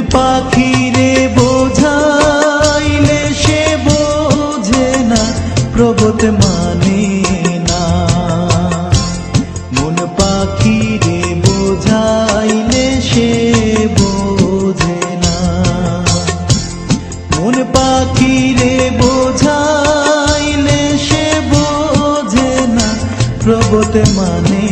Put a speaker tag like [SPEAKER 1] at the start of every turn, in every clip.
[SPEAKER 1] পাখিরে বোঝাইলে সে বোঝে না প্রবত মানে না। মন পাখিরে বোঝাইলে সে বোঝে না। মন পাখিরে বোঝাইলে সে বোঝে না প্রবত মানে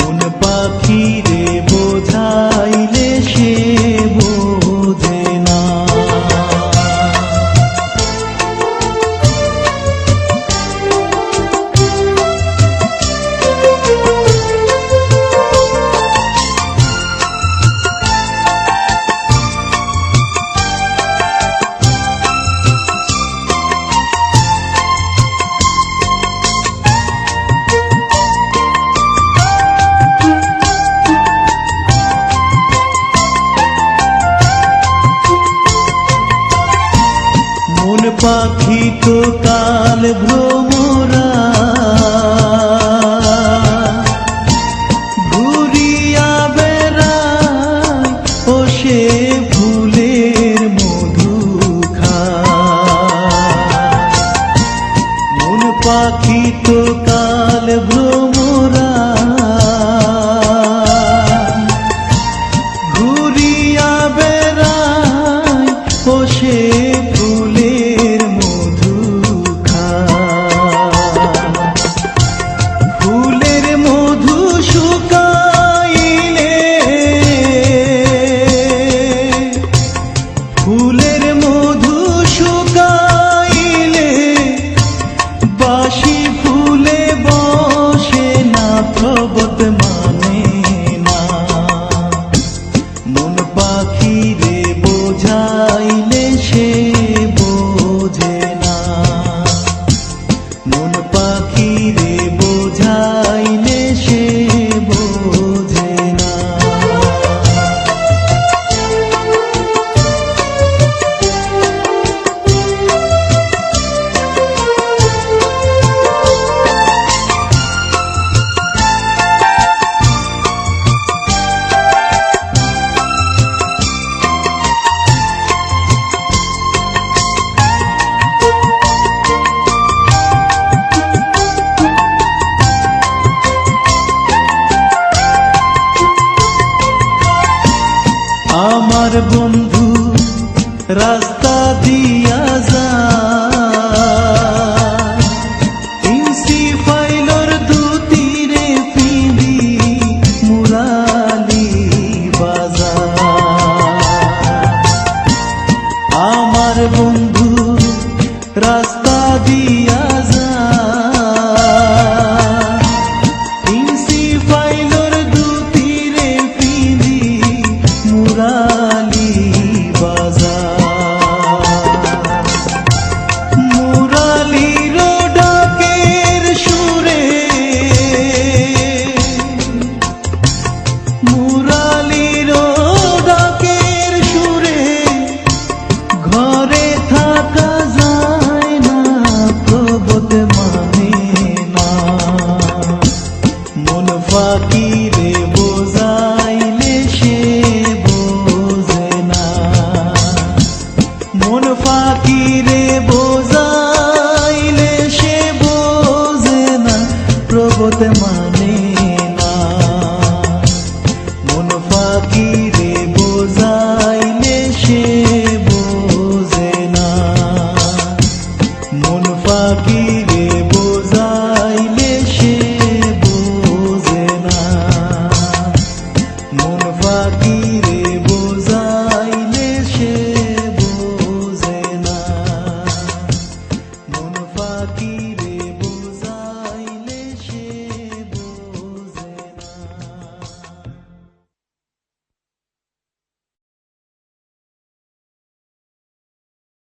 [SPEAKER 1] মন পাখিরে বোঝাইলে পাখি তো কাল ভ্রমরা। ঘুরিয়া বেড়ায় ও সে ফুলের মধু খায়। মন পাখি তো কাল ভ্রমরা। মন পাখিরে আমার বন্ধু রাস্তা দিয়া যা। আমার বন্ধু আকিলে বোঝাইলে সে বোঝে না। মন ফাকিরে বোঝাইলে সে বোঝে না, প্রগত মানে না। মন ফাকিরে